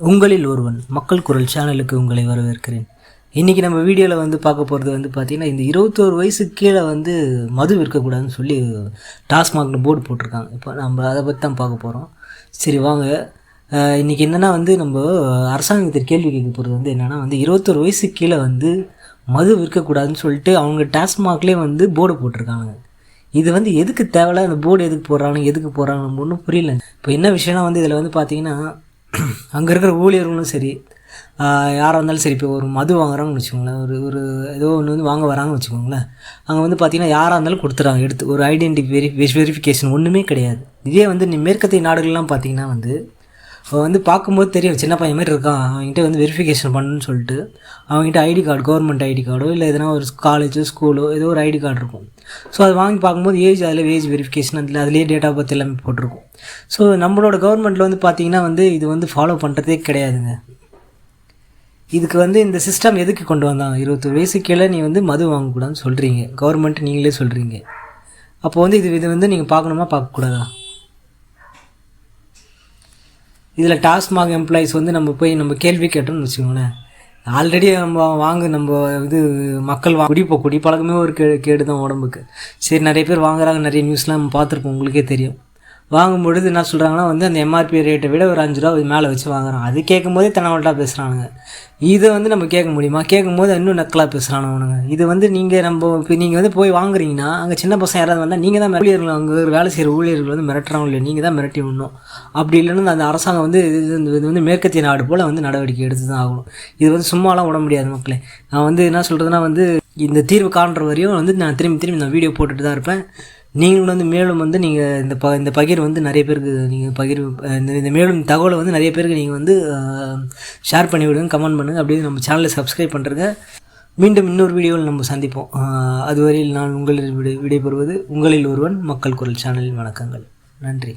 உங்களில் ஒருவன் மக்கள் குரல் சேனலுக்கு உங்களை வரவேற்கிறேன். இன்றைக்கி நம்ம வீடியோவில் வந்து பார்க்க போகிறது வந்து பார்த்திங்கன்னா இந்த இருபத்தோரு வயசுக்கு கீழே வந்து மது விற்கக்கூடாதுன்னு சொல்லி டாஸ்மாக்னு போர்டு போட்டிருக்காங்க. இப்போ நம்ம அதை பற்றி தான் பார்க்க போகிறோம் சரி வாங்க. இன்றைக்கி இன்னைக்கு என்னென்னா வந்து நம்ம அரசாங்கத்திற்கு கேள்வி கேட்க போகிறது வந்து என்னென்னா வந்து இருபத்தோரு வயசுக்கு கீழே வந்து மது விற்கக்கூடாதுன்னு சொல்லிட்டு அவங்க டாஸ்மாக்லேயே வந்து போர்டு போட்டிருக்காங்க. இது வந்து எதுக்கு தேவையில்ல? அந்த போர்டு எதுக்கு போடுறாங்க? எதுக்கு போடுறாங்க ஒன்றும் புரியல. இப்போ என்ன விஷயம்னா வந்து இதில் வந்து பார்த்திங்கன்னா அங்கே இருக்கிற ஊழியர்களும் சரி யாராக இருந்தாலும் சரி இப்போ ஒரு மது வாங்குறாங்கன்னு வச்சுக்கோங்களேன் ஒரு ஒரு ஏதோ ஒன்று வந்து வாங்க வராங்கன்னு வச்சுக்கோங்களேன் அங்கே வந்து பார்த்திங்கன்னா யாராக இருந்தாலும் கொடுத்துறாங்க எடுத்து ஒரு ஐடென்டி வெரி வெரிஃபிகேஷன் ஒன்றுமே கிடையாது. இதே வந்து நீ மேற்கத்திய நாடுகள்லாம் பார்த்திங்கன்னா வந்து அவன் வந்து பார்க்கும்போது தெரியும் சின்ன பையன் மாதிரி இருக்கான். அவன்கிட்ட வந்து வெரிஃபிகேஷன் பண்ணணும்னு சொல்லிட்டு அவங்ககிட்ட ஐடி கார்டு கவர்மெண்ட் ஐடி கார்டோ இல்லை எதனா ஒரு காலேஜோ ஸ்கூலோ ஏதோ ஒரு ஐடி கார்டு இருக்கும். ஸோ அது வாங்கி பார்க்கும்போது ஏஜ் அதில் ஏஜ் வெரிஃபிகேஷன் அதில் அதிலே டேட் ஆஃப் பர்த் எல்லாமே போட்டிருக்கும். ஸோ நம்மளோட கவர்மெண்ட்டில் வந்து பார்த்தீங்கன்னா வந்து இது வந்து ஃபாலோ பண்ணுறதே கிடையாதுங்க. இதுக்கு வந்து இந்த சிஸ்டம் எதுக்கு கொண்டு வந்தாங்க இருபத்தி வயசு கீழே நீ வந்து மது வாங்கக்கூடாதுன்னு சொல்கிறீங்க கவர்மெண்ட் நீங்களே சொல்கிறீங்க அப்போ வந்து இது இது வந்து நீங்கள் பார்க்கணுமா? பார்க்கக்கூடாதா? இதில் டாஸ்மாக் எம்ப்ளாயிஸ் வந்து நம்ம போய் நம்ம கேள்வி கேட்டோம்னு வச்சுக்கோங்களேன். ஆல்ரெடி நம்ம வாங்க நம்ம இது மக்கள் வா குடிப்போ குடி பழக்கமே ஒரு கே கேடு தான் உடம்புக்கு. சரி நிறைய பேர் வாங்குறாங்க நிறைய நியூஸ்லாம் நம்ம பார்த்துருப்போம் உங்களுக்கே தெரியும். வாங்கும் பொழுது என்ன சொல்கிறாங்கன்னா வந்து அந்த எம்ஆர்பி ரேட்டை விட ஒரு அஞ்சு ரூபா மேலே வச்சு வாங்குறான். அது கேட்கும் போதே தனவல்ட்டா பேசுகிறானுங்க இதை வந்து நம்ம கேட்க முடியுமா? கேட்கும் போது இன்னும் நக்கலாக பேசுகிறானுங்க இது வந்து நீங்கள் நம்ம இப்போ நீங்கள் வந்து போய் வாங்குறீங்கன்னா அங்கே சின்ன பசங்க யாராவது வந்தால் நீங்கள் தான் ஊழியர்கள் அங்கே வேலை செய்கிற ஊழியர்கள் வந்து மிரட்டுறாங்க இல்லையா? நீங்கள் தான் மிரட்டி விடணும். அப்படி இல்லைன்னா அந்த அரசாங்கம் வந்து இது இது இது வந்து மேற்கத்திய நாடு போல் வந்து நடவடிக்கை எடுத்து தான் ஆகணும். இது வந்து சும்மாலாம் விட முடியாது மக்களே. நான் வந்து என்ன சொல்கிறதுனா வந்து இந்த தீர்வு காண்ற வரையும் வந்து நான் திரும்பி திரும்பி நான் வீடியோ போட்டுட்டு தான் இருப்பேன். நீங்களும் வந்து மேலும் வந்து நீங்கள் இந்த ப இந்த பகிர் வந்து நிறைய பேருக்கு நீங்கள் பகிர் இந்த இந்த மேலும் தகவலை வந்து நிறைய பேருக்கு நீங்கள் வந்து ஷேர் பண்ணி விடுங்க கமெண்ட் பண்ணுங்கள் அப்படியே நம்ம சேனலை சப்ஸ்கிரைப் பண்ணுறங்க மீண்டும் இன்னொரு வீடியோவில் நம்ம சந்திப்போம். அதுவரையில் நான் உங்களில் விடை விடைபெறுவது உங்களில் ஒருவன் மக்கள் குரல் சேனலின் வணக்கங்கள். நன்றி.